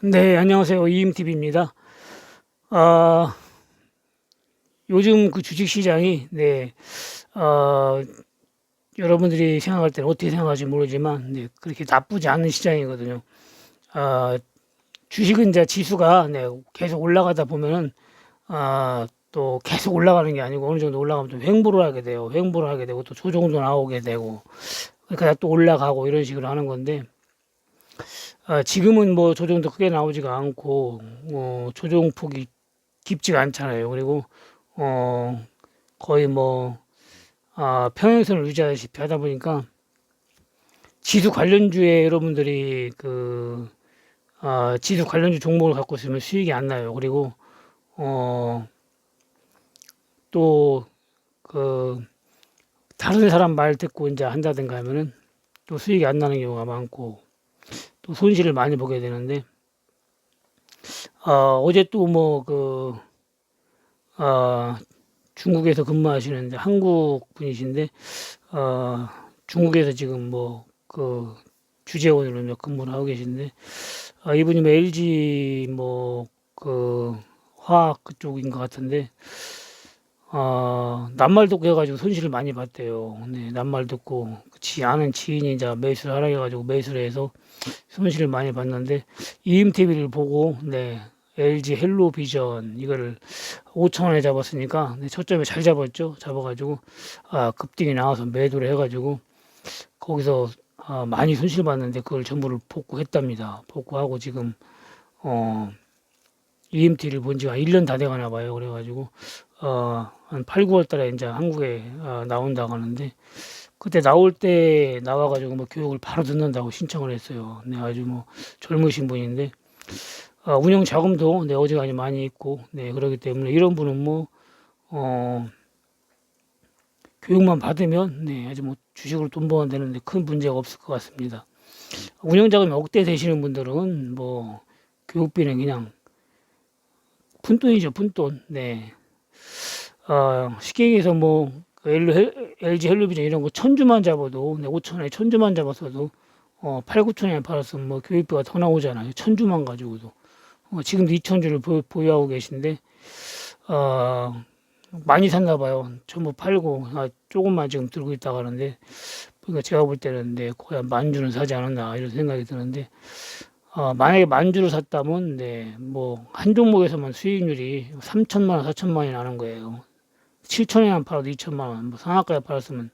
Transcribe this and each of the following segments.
네, 안녕하세요. 이임TV입니다. 아, 요즘 그 주식 시장이, 네, 어, 여러분들이 생각할 때는 어떻게 생각할지 모르지만, 네, 그렇게 나쁘지 않은 시장이거든요. 아, 주식은 이제 지수가, 네, 계속 올라가다 보면은, 아, 또 계속 올라가는 게 아니고 어느 정도 올라가면 또 횡보를 하게 돼요. 횡보를 하게 되고 또 조정도 나오게 되고, 그러니까 또 올라가고 이런 식으로 하는 건데, 아, 지금은 뭐 조정도 크게 나오지가 않고 어, 조정폭이 깊지가 않잖아요. 그리고 어, 거의 뭐 아, 평행선을 유지하다시피 하다 보니까 지수 관련주에 여러분들이 그 아, 지수 관련주 종목을 갖고 있으면 수익이 안 나요. 그리고 어, 또그 다른 사람 말 듣고 이제 한다든가 하면은 또 수익이 안 나는 경우가 많고 또 손실을 많이 보게 되는데 어, 어제 또 뭐그 어, 중국에서 근무하시는데 한국 분이신데 어, 중국에서 지금 뭐 그 주재원으로 몇 근무를 하고 계신데 어, 이분이 뭐 LG 뭐 그 화학 그쪽인 것 같은데 어, 낱말 듣고 해가지고 손실을 많이 봤대요. 네, 낱말 듣고 지 아는 지인이 이제 매수를 하라 해가지고 매수를 해서 손실을 많이 봤는데 EMTV를 보고 네 LG 헬로비전 이거를 5천 원에 잡았으니까 네, 초점에 잘 잡았죠. 잡아가지고 아, 급등이 나와서 매도를 해가지고 거기서 아, 많이 손실 봤는데 그걸 전부를 복구했답니다. 복구하고 지금 어 EMT를 본 지가 1년 다 돼가나 봐요. 그래가지고 어, 한 8, 9월 달에 이제 한국에 어, 나온다고 하는데 그때 나올 때 나와가지고 뭐 교육을 바로 듣는다고 신청을 했어요. 네, 아주 뭐 젊으신 분인데 어, 운영 자금도 네, 어지간히 많이 있고 네, 그러기 때문에 이런 분은 뭐 어, 교육만 받으면 네, 아주 뭐 주식으로 돈 버는 되는데 큰 문제가 없을 것 같습니다. 운영 자금이 억대 되시는 분들은 뭐 교육비는 그냥 푼돈이죠, 푼돈. 네. 어, 쉽게 얘기해서 뭐 그 LG 헬로비전 이런 거 천주만 잡아도 네, 5천 원에 천주만 잡았어도 어, 8, 9천 원에 팔았으면 뭐 교육비가 더 나오잖아요. 천주만 가지고도. 어, 지금도 2천 주를 보, 보유하고 계신데 어, 많이 샀나 봐요. 전부 팔고 아, 조금만 지금 들고 있다가 하는데 그러니까 제가 볼 때는 네, 거의 한 만 주는 사지 않았나 이런 생각이 드는데 어, 만약에 만 주를 샀다면 네, 뭐 한 종목에서만 수익률이 3천만 원, 4천만 원이 나는 거예요. 7천 원에 팔아도 2천만 원, 뭐 상하가에 팔았으면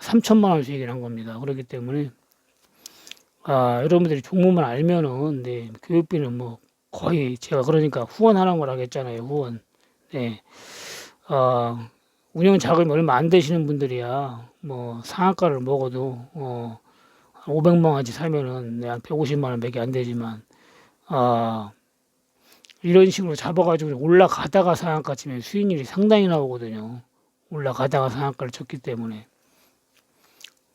3천만 원 수익이 난 겁니다. 그렇기 때문에 아, 여러분들이 종목만 알면은 네, 교육비는 뭐 거의 제가 그러니까 후원하는 걸 하겠잖아요. 후원. 네. 어, 운영 자금이 얼마 안 되시는 분들이야 뭐 상한가를 먹어도 어, 500만 원치 사면은 네, 한 150만 원밖에 안 되지만 아 이런 식으로 잡아가지고 올라가다가 상한가 치면 수익률이 상당히 나오거든요. 올라가다가 상한가를 쳤기 때문에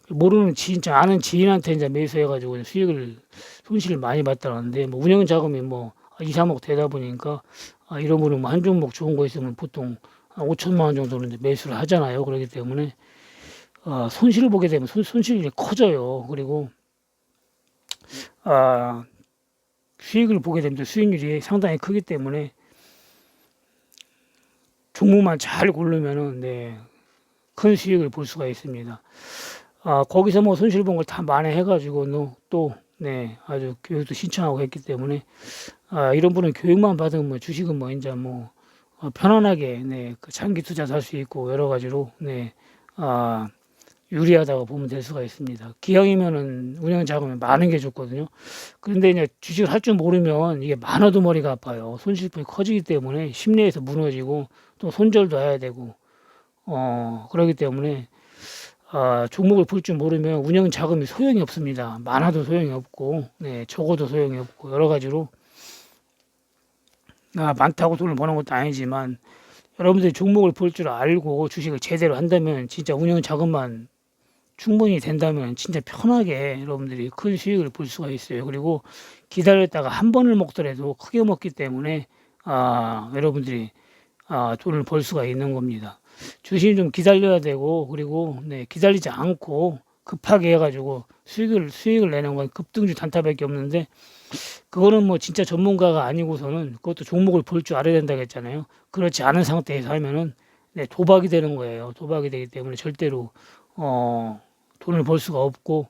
모르는 진짜 아는 지인한테 이제 매수해가지고 수익을 손실을 많이 봤다는데 뭐 운영 자금이 뭐 2, 3억 되다 보니까 아, 이런 분은 뭐 한 종목 좋은 거 있으면 보통 한 5천만 원 정도는 이제 매수를 하잖아요. 그렇기 때문에 어, 손실을 보게 되면 손, 손실이 커져요. 그리고 아, 수익을 보게 되면 수익률이 상당히 크기 때문에 종목만 잘 고르면은 네, 큰 수익을 볼 수가 있습니다. 아, 거기서 뭐 손실 본 걸 다 만회해 가지고 또 네, 아주 교육도 신청하고 했기 때문에 아, 이런 분은 교육만 받으면 뭐 주식은 뭐 이제 뭐 어, 편안하게 네, 그 장기 투자 할 수 있고 여러 가지로 네, 아, 유리하다고 보면 될 수가 있습니다. 기왕이면은 운영 자금이 많은 게 좋거든요. 그런데 이제 주식을 할 줄 모르면 이게 많아도 머리가 아파요. 손실폭이 커지기 때문에 심리에서 무너지고 또 손절도 해야 되고 어 그러기 때문에 아, 종목을 볼 줄 모르면 운영 자금이 소용이 없습니다. 많아도 소용이 없고 네, 적어도 소용이 없고 여러 가지로 아, 많다고 돈을 버는 것도 아니지만 여러분들이 종목을 볼 줄 알고 주식을 제대로 한다면 진짜 운영 자금만 충분히 된다면 진짜 편하게 여러분들이 큰 수익을 볼 수가 있어요. 그리고 기다렸다가 한 번을 먹더라도 크게 먹기 때문에 아, 여러분들이 아, 돈을 벌 수가 있는 겁니다. 주식은 좀 기다려야 되고 그리고 네, 기다리지 않고 급하게 해가지고 수익을 수익을 내는 건 급등주 단타밖에 없는데 그거는 뭐 진짜 전문가가 아니고서는 그것도 종목을 볼 줄 알아야 된다고 했잖아요. 그렇지 않은 상태에서 하면은 네, 도박이 되는 거예요. 도박이 되기 때문에 절대로 어, 돈을 벌 수가 없고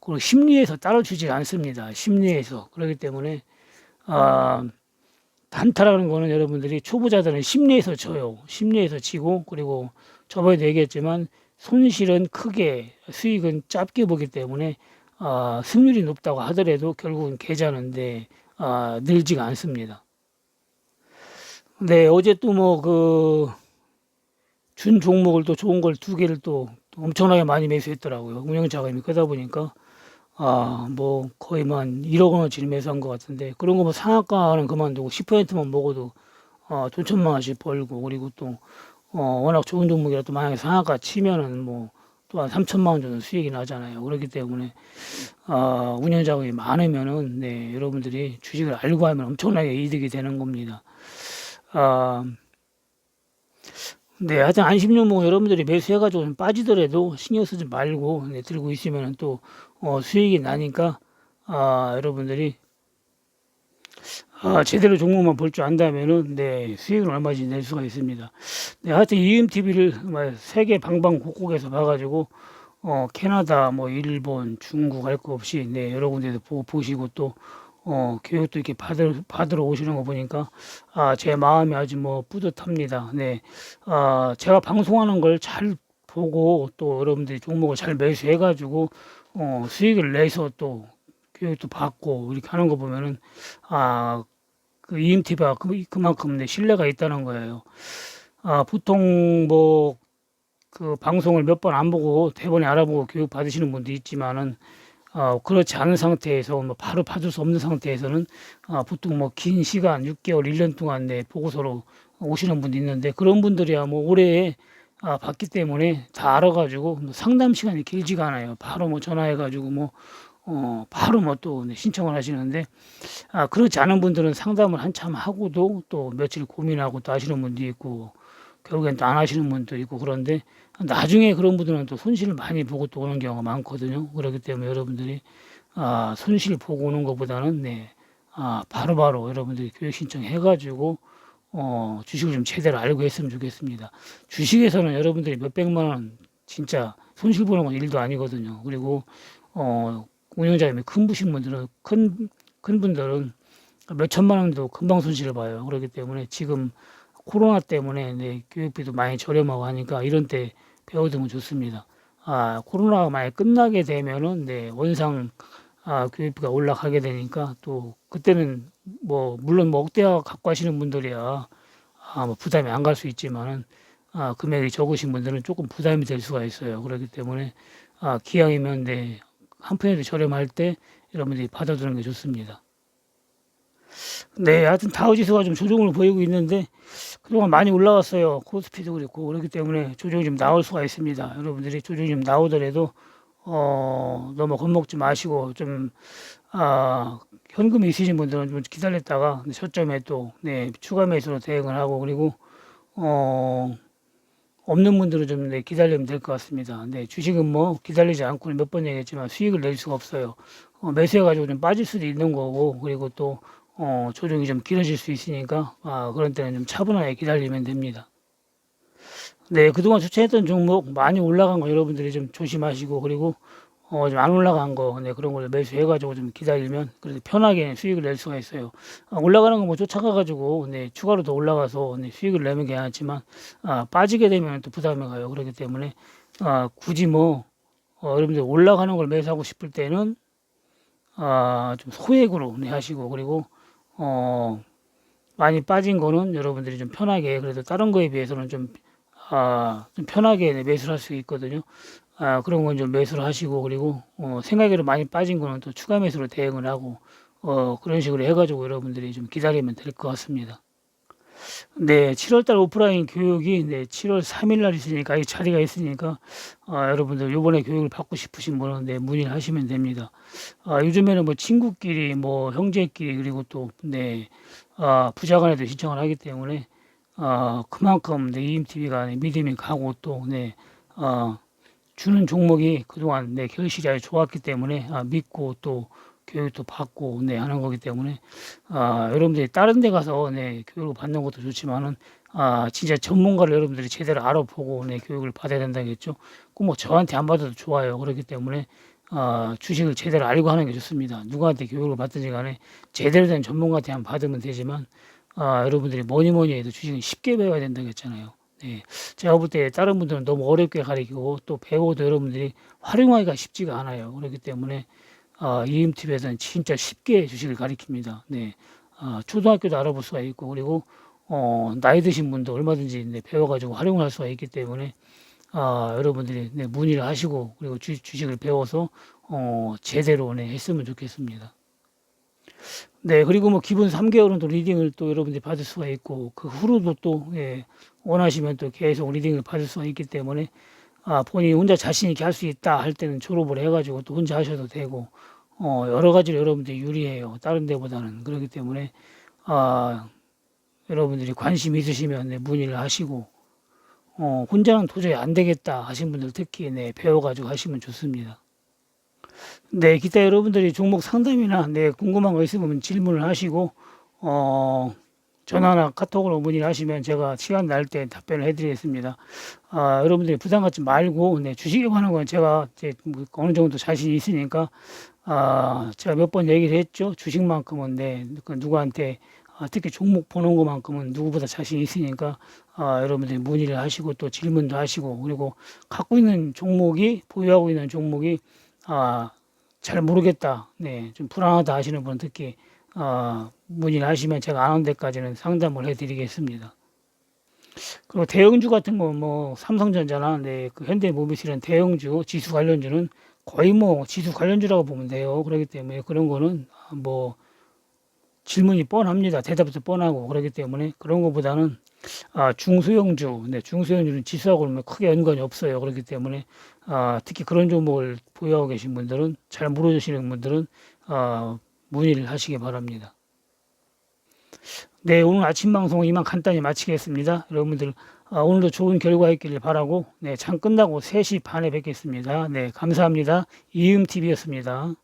그리고 심리에서 따라주지 않습니다. 심리에서 그렇기 때문에 아, 단타라는 거는 여러분들이 초보자들은 심리에서 져요. 심리에서 지고 그리고 저번에도 얘기했지만 손실은 크게 수익은 짧게 보기 때문에 아, 승률이 높다고 하더라도 결국은 계좌는데 아, 늘지가 않습니다. 네 어제 또 뭐 그 준 종목을 또 좋은 걸 두 개를 또 엄청나게 많이 매수했더라고요. 운영 자금이 크다 보니까 아, 뭐 거의 뭐한 1억 원어치를 매수한 것 같은데 그런 거 뭐 상한가는 그만두고 10%만 먹어도 어, 돈 천만 원씩 벌고 그리고 또 어, 워낙 좋은 종목이라 또 만약에 상한가 치면은 뭐 또한 3천만 원 정도 수익이 나잖아요. 그렇기 때문에 어, 운영 자금이 많으면은 네, 여러분들이 주식을 알고 하면 엄청나게 이득이 되는 겁니다. 아, 네, 하여튼 안심종목 여러분들이 매수해가지고 좀 빠지더라도 신경 쓰지 말고 네, 들고 있으면 또 어, 수익이 나니까 아, 여러분들이 아, 제대로 종목만 볼 줄 안다면은 네, 수익을 얼마든지 낼 수가 있습니다. 네, 하여튼 EMTV를 세계 방방곡곡에서 봐가지고 어, 캐나다, 뭐 일본, 중국 할 거 없이 네, 여러 군데도 보, 보시고 또 어, 교육도 이렇게 받으, 받으러 오시는 거 보니까, 아, 제 마음이 아주 뭐 뿌듯합니다. 네. 아, 제가 방송하는 걸 잘 보고 또 여러분들이 종목을 잘 매수해가지고, 어, 수익을 내서 또 교육도 받고 이렇게 하는 거 보면은, 아, 그 EMT가 그, 그만큼 네, 신뢰가 있다는 거예요. 아, 보통 뭐, 그 방송을 몇 번 안 보고 대본에 알아보고 교육 받으시는 분도 있지만은, 어, 그렇지 않은 상태에서 뭐 바로 봐줄 수 없는 상태에서는 어, 보통 뭐 긴 시간 6개월, 1년 동안 내 보고서로 오시는 분도 있는데 그런 분들이야 뭐 올해 아, 봤기 때문에 다 알아가지고 뭐 상담 시간이 길지가 않아요. 바로 뭐 전화해가지고 뭐 어, 바로 뭐 또 신청을 하시는데 아, 그렇지 않은 분들은 상담을 한참 하고도 또 며칠 고민하고 또 하시는 분도 있고 결국엔 또 안 하시는 분도 있고 그런데 나중에 그런 분들은 또 손실을 많이 보고 또 오는 경우가 많거든요. 그렇기 때문에 여러분들이 아, 손실 보고 오는 것보다는 네, 아, 바로바로 여러분들이 교육 신청해 가지고 어, 주식을 좀 제대로 알고 했으면 좋겠습니다. 주식에서는 여러분들이 몇백만 원 진짜 손실 보는 건 일도 아니거든요. 그리고 어, 운영자님이 큰 부신 분들은 큰, 큰 분들은 몇 천만 원도 금방 손실을 봐요. 그렇기 때문에 지금 코로나 때문에 네, 교육비도 많이 저렴하고 하니까 이런 때 배워두면 좋습니다. 아, 코로나가 만약 끝나게 되면은 네, 원상 아, 교육비가 올라가게 되니까 또 그때는 뭐 물론 뭐 억대화 갖고 하시는 분들이야 아, 뭐 부담이 안 갈 수 있지만은 아, 금액이 적으신 분들은 조금 부담이 될 수가 있어요. 그렇기 때문에 아, 기왕이면 네, 한 푼이라도 저렴할 때 여러분들이 받아두는 게 좋습니다. 네, 하여튼 다우 지수가 좀 조정을 보이고 있는데 그동안 많이 올라왔어요. 코스피도 그렇고 그렇기 때문에 조정이 좀 나올 수가 있습니다. 여러분들이 조정이 좀 나오더라도 어, 너무 겁먹지 마시고 좀 아, 현금이 있으신 분들은 좀 기다렸다가 저점에 또 네, 추가 매수로 대응을 하고 그리고 어, 없는 분들은 좀 네, 기다리면 될 것 같습니다. 네, 주식은 뭐 기다리지 않고 몇 번 얘기했지만 수익을 낼 수가 없어요. 어, 매수해가지고 좀 빠질 수도 있는 거고 그리고 또 어, 조정이 좀 길어질 수 있으니까 아, 그런 때는 좀 차분하게 기다리면 됩니다. 네, 그동안 추천했던 종목 많이 올라간 거 여러분들이 좀 조심하시고 그리고 어, 좀 안 올라간 거, 네, 그런 걸 매수해가지고 좀 기다리면 그래도 편하게 수익을 낼 수가 있어요. 아, 올라가는 거 뭐 쫓아가가지고, 네, 추가로 더 올라가서 네, 수익을 내면 괜찮지만, 아, 빠지게 되면 또 부담이 가요. 그렇기 때문에, 아, 굳이 뭐, 어, 여러분들 올라가는 걸 매수하고 싶을 때는, 아, 좀 소액으로 네, 하시고, 그리고, 어, 많이 빠진 거는 여러분들이 좀 편하게, 그래도 다른 거에 비해서는 좀, 아, 좀 편하게 네, 매수를 할수 있거든요. 아, 그런 건 좀 매수를 하시고, 그리고, 어, 생각외로 많이 빠진 거는 또 추가 매수로 대응을 하고, 어, 그런 식으로 해가지고 여러분들이 좀 기다리면 될 것 같습니다. 네, 7월달 오프라인 교육이 네, 7월 3일 날 있으니까 이 자리가 있으니까 아, 여러분들 요번에 교육을 받고 싶으신 분은 네, 문의를 하시면 됩니다. 아, 요즘에는 뭐 친구끼리 뭐 형제끼리 그리고 또 네, 아, 부자간에도 신청을 하기 때문에 아, 그만큼 네, EMTV가 네, 믿음이 가고 또 네, 아, 주는 종목이 그동안 네, 결실이 아주 좋았기 때문에 아, 믿고 또 교육도 받고 네, 하는 거기 때문에 아, 여러분들이 다른 데 가서 네, 교육을 받는 것도 좋지만은 아, 진짜 전문가를 여러분들이 제대로 알아보고 네, 교육을 받아야 된다겠죠. 꼭 뭐 저한테 안 받아도 좋아요. 그렇기 때문에 아, 주식을 제대로 알고 하는 게 좋습니다. 누구한테 교육을 받든지 간에 제대로 된 전문가한테 한번 받으면 되지만 아, 여러분들이 뭐니 뭐니 해도 주식은 쉽게 배워야 된다고 했잖아요. 네. 제가 볼 때 다른 분들은 너무 어렵게 가르치고 또 배워도 여러분들이 활용하기가 쉽지가 않아요. 그렇기 때문에 아, EMTV에서는 진짜 쉽게 주식을 가르칩니다. 네. 아, 초등학교도 알아볼 수가 있고 그리고 어, 나이 드신 분도 얼마든지 네, 배워가지고 활용을 할 수가 있기 때문에 아, 여러분들이 네, 문의를 하시고 그리고 주, 주식을 배워서 어, 제대로 네, 했으면 좋겠습니다. 네, 그리고 뭐 기본 3개월은 또 리딩을 또 여러분들이 받을 수가 있고 그 후로도 또 예, 원하시면 또 계속 리딩을 받을 수가 있기 때문에 아, 본인이 혼자 자신 있게 할 수 있다 할 때는 졸업을 해가지고 또 혼자 하셔도 되고 어, 여러 가지로 여러분들이 유리해요. 다른 데보다는 그렇기 때문에 아, 여러분들이 관심 있으시면 네, 문의를 하시고 어, 혼자는 도저히 안 되겠다 하신 분들 특히 네, 배워가지고 하시면 좋습니다. 네, 기타 여러분들이 종목 상담이나 네, 궁금한 거 있으면 질문을 하시고 어, 전화나 카톡으로 문의를 하시면 제가 시간 날 때 답변을 해드리겠습니다. 아, 여러분들이 부담 갖지 말고 네, 주식에 관한 건 제가 이제 뭐 어느 정도 자신이 있으니까 아, 제가 몇 번 얘기를 했죠. 주식만큼은 네, 그 누구한테 아, 특히 종목 보는 것만큼은 누구보다 자신이 있으니까 아, 여러분들이 문의를 하시고 또 질문도 하시고 그리고 갖고 있는 종목이 보유하고 있는 종목이 아, 잘 모르겠다, 네, 좀 불안하다 하시는 분은 특히 아, 문의를 하시면 제가 아는 데까지는 상담을 해드리겠습니다. 그리고 대형주 같은 거 뭐 삼성전자나 네, 그 현대모비스는 대형주 지수 관련주는 거의 뭐 지수 관련주라고 보면 돼요. 그렇기 때문에 그런 거는 뭐 질문이 뻔합니다. 대답도 뻔하고 그렇기 때문에 그런 것보다는 아, 중소형주, 네, 중소형주는 지수하고는 뭐 크게 연관이 없어요. 그렇기 때문에 아, 특히 그런 종목을 보유하고 계신 분들은 잘 모르시는 분들은 아, 문의를 하시기 바랍니다. 네, 오늘 아침 방송 이만 간단히 마치겠습니다. 여러분들 아, 오늘도 좋은 결과 있기를 바라고 네, 장 끝나고 3시 반에 뵙겠습니다. 네, 감사합니다. 이음TV였습니다.